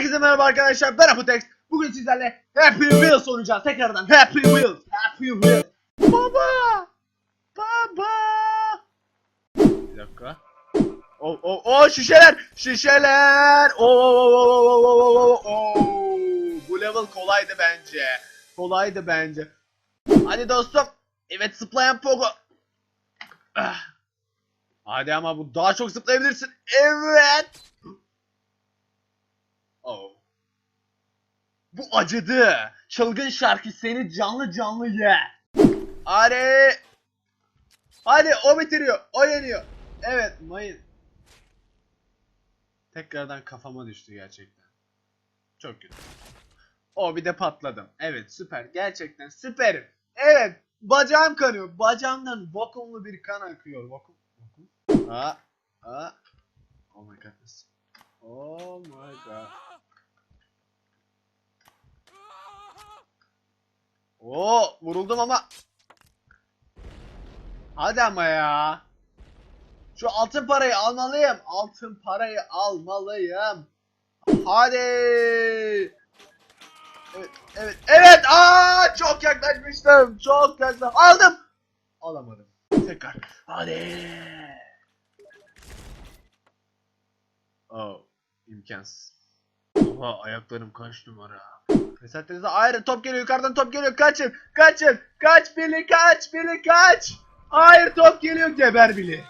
Herkese merhaba arkadaşlar ben Apotex. Bugün sizlerle Happy Wheels oynayacağız. Tekrardan Happy Wheels. Happy Wheels. Baba. Baba. Bir dakika. O o o şişeler. Şişeler. O o o o o o o o o. Bu level kolaydı bence. Kolaydı bence. Hadi dostum. Evet zıplayan Pogo. Ah. Hadi ama bu daha çok zıplayabilirsin. Evet. Oh. Bu acıdı. Çılgın şarkı seni canlı canlı ye. Hadi. Hadi o bitiriyor. O yeniyor. Evet mayın. Tekrardan kafama düştü gerçekten. Çok kötü. O bir de patladım. Evet süper. Gerçekten süperim. Evet. Bacağım kanıyor. Bacağımdan vakumlu bir kan akıyor. Vakum. Vakum. Ha. Ha. Oh my goodness. Oh my god. Oo vuruldum ama. Hadi ama ya. Şu altın parayı almalıyım. Altın parayı almalıyım. Hadi. Evet, evet, evet. Aa, çok yaklaşmıştım. Çok yaklaştım. Aldım. Alamadım. Tekrar. Hadi. Oh, imkansız. Oha ayaklarım kaç numara. Mesafenize ayrı top geliyor yukarıdan top geliyor kaçın kaçın kaç Billy kaç Billy kaç. Hayır top geliyor geber Billy.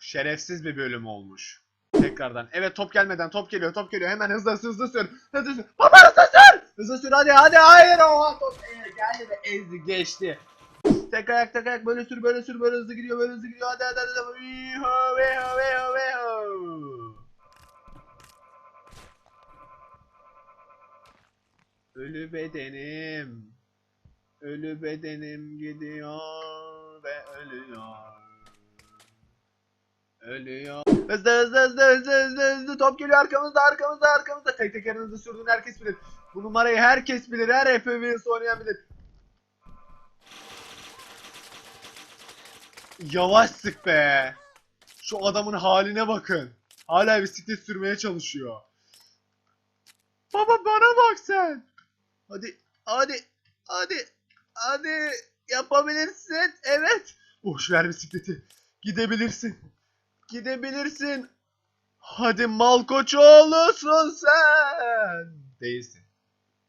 Şerefsiz bir bölüm olmuş. Tekrardan. Evet top gelmeden top geliyor top geliyor. Hemen hızlı hızlı hızlı sür. Hızlı sür. Baba hızlı sür. Hızlı sür hadi hadi hayır o top e, geldi ve ezdi geçti. Tek ayak tek ayak böyle sür böyle sür böyle hızlı gidiyor böyle hızlı gidiyor hadi hadi hadi. hadi. Viho, viho, viho, viho. Ölü bedenim. Ölü bedenim gidiyor ve ölüyor. Ölüyor. Hızlı hızlı hızlı hızlı hızlı hızlı top geliyor arkamızda arkamızda arkamızda. Tek tekerin hızlı sürdüğünü herkes bilir. Bu numarayı herkes bilir. Her Wheels oynayan bilir. Yavaş sık be. Şu adamın haline bakın. Hala bisiklet sürmeye çalışıyor. Baba bana bak sen. Hadi hadi hadi hadi yapabilirsin. Evet. Boş ver bisikleti. Gidebilirsin. Gidebilirsin. Hadi Malkoçoğlu'sun sen. Değilsin.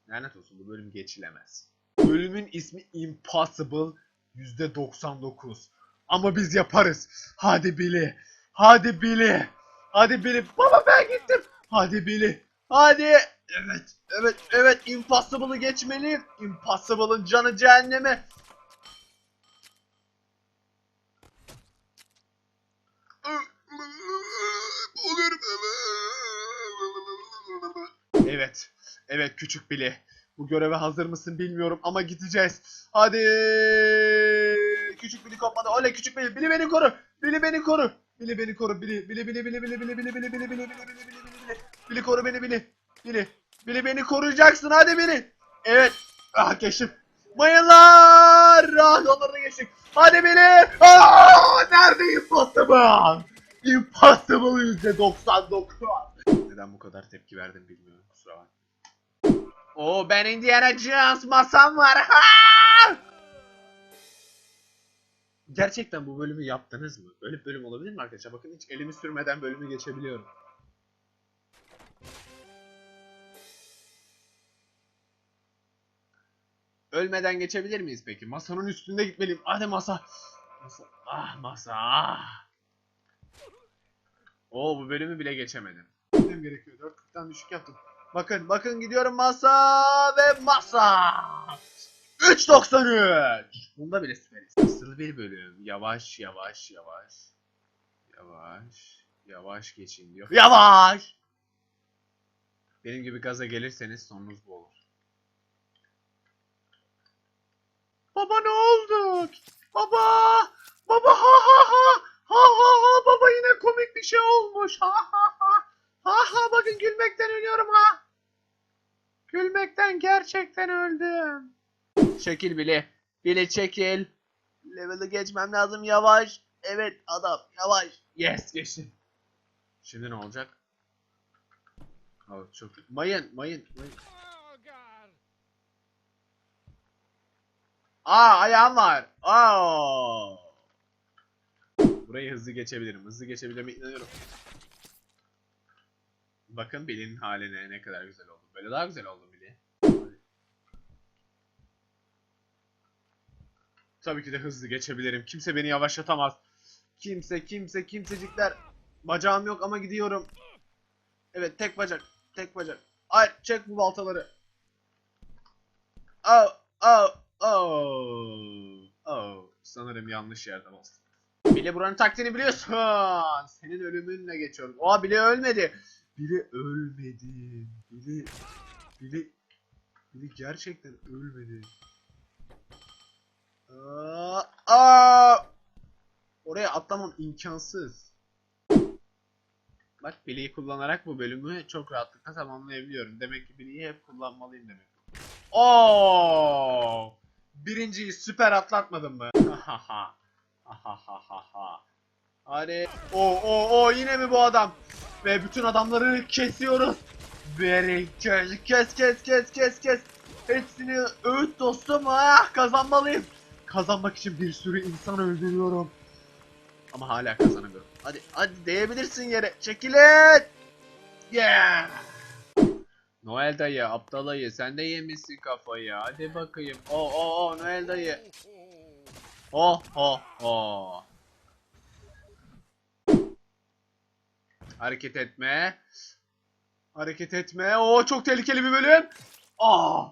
Lanet olsun bu bölüm geçilemez. Bölümün ismi Impossible %99. Ama biz yaparız. Hadi Billy. Hadi Billy. Hadi Billy. Baba ben gittim. Hadi Billy. Hadi. Evet. Evet. Evet. Impossible'ı geçmeliyim. Impossible'ın canı cehenneme. Evet. Evet küçük Billy. Bu göreve hazır mısın bilmiyorum ama gideceğiz. Hadi. Küçük Billy kopmadı. Oley küçük Billy. Billy beni koru. Billy beni koru. Billy beni koru. Billy Billy Billy Billy Billy Billy Billy Billy Billy Billy Billy Billy Billy Billy koru beni Billy. Billy. Billy beni koruyacaksın hadi Billy. Evet. Ah geçtim. Mayınlar. Ah onları da geçtik. Hadi Billy. Ah nerede Impossible? Impossible yüzde 99. Neden bu kadar tepki verdim bilmiyorum kusura bakma. Oo ben Indiana Jones masam var. Ha! Gerçekten bu bölümü yaptınız mı? Böyle bir bölüm olabilir mi arkadaşlar? Bakın hiç elimi sürmeden bölümü geçebiliyorum. Ölmeden geçebilir miyiz peki? Masanın üstünde gitmeliyim. Hadi masa. Masa. Ah masa. Ah. Oo bu bölümü bile geçemedim. Gitmem gerekiyor. 4.40'dan düşük yaptım. Bakın bakın gidiyorum masa ve masa. 3.93. Bunda bile süperiz. Nasıl bir bölüm. Yavaş yavaş yavaş. Yavaş. Yavaş geçin diyor. Yavaş. Benim gibi gaza gelirseniz sonunuz bu olur. Baba ne oldu? Baba! Baba ha ha ha! Ha ha ha! Baba yine komik bir şey olmuş. Ha ha ha! Ha ha bakın gülmekten ölüyorum ha. Gülmekten gerçekten öldüm. Çekil bile. Bile çekil. Level'ı geçmem lazım yavaş. Evet adam yavaş. Yes geçtim. Şimdi ne olacak? Oh, çok mayın mayın mayın. Aa ayağım var. Aa. Burayı hızlı geçebilirim. Hızlı geçebileceğime inanıyorum. Bakın Billy'nin haline ne kadar güzel oldu. Böyle daha güzel oldu Billy. Hadi. Tabii ki de hızlı geçebilirim. Kimse beni yavaşlatamaz. Kimse, kimse, kimsecikler. Bacağım yok ama gidiyorum. Evet, tek bacak, tek bacak. Ay, çek bu baltaları. Oh, oh, oh, oh. Sanırım yanlış yerde bastım. Bile buranın taktiğini biliyorsun. Senin ölümünle geçiyorum. Oha bile ölmedi. Bile ölmedi. Bile, bile, bile gerçekten ölmedi. Aa, aa! Oraya atlamam imkansız. Bak bileği kullanarak bu bölümü çok rahatlıkla tamamlayabiliyorum. Demek ki bileği hep kullanmalıyım demek. Oo! Birinciyi süper atlatmadım mı? Hahaha. Hahaha. Hadi. O o o yine mi bu adam? Ve bütün adamları kesiyoruz. Very kes kes kes kes kes kes. Hepsini öğüt dostum. Ah kazanmalıyım. Kazanmak için bir sürü insan öldürüyorum. Ama hala kazanamıyorum. Hadi hadi değebilirsin yere. Çekilin. Yeah. Noel dayı, aptal ayı sen de yemişsin kafayı. Hadi bakayım. O o o Noel dayı. Oh oh oh. Hareket etme. Hareket etme. Oo çok tehlikeli bir bölüm. Aa.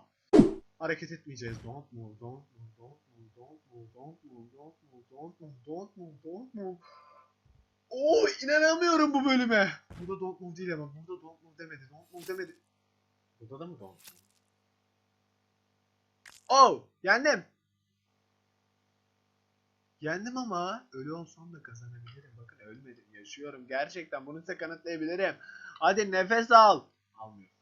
Hareket etmeyeceğiz. Don't move, don't move, don't move, don't move, don't move, don't move, don't move, don't move, don't move. Oo inanamıyorum bu bölüme. Burada don't move değil ama burada don't move demedi. Don't move demedi. Burada da mı don't move? Oh yendim. Yendim ama ölü olsam da kazanabilirim. Bakın ölmedim, yaşıyorum. Gerçekten bunu size kanıtlayabilirim. Hadi nefes al. Almıyorum.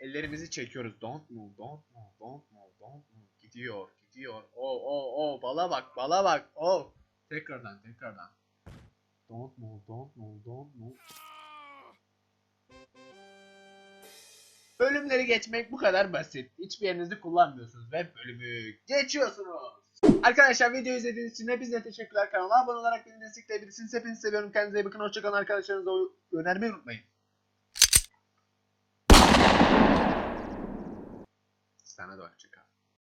Ellerimizi çekiyoruz. Don't move, don't move, don't move, don't move. Gidiyor, gidiyor. Oh, oh, oh. Bala bak, bala bak. Oh. Tekrardan, tekrardan. Don't move, don't move, don't move. Bölümleri geçmek bu kadar basit. Hiçbir yerinizi kullanmıyorsunuz ve bölümü geçiyorsunuz. Arkadaşlar video izlediğiniz için hepinize teşekkürler. Kanala abone olarak beni destekleyebilirsiniz. Hepinizi seviyorum. Kendinize iyi bakın. Hoşçakalın arkadaşlarınıza önermeyi unutmayın. Tá Sana do cara.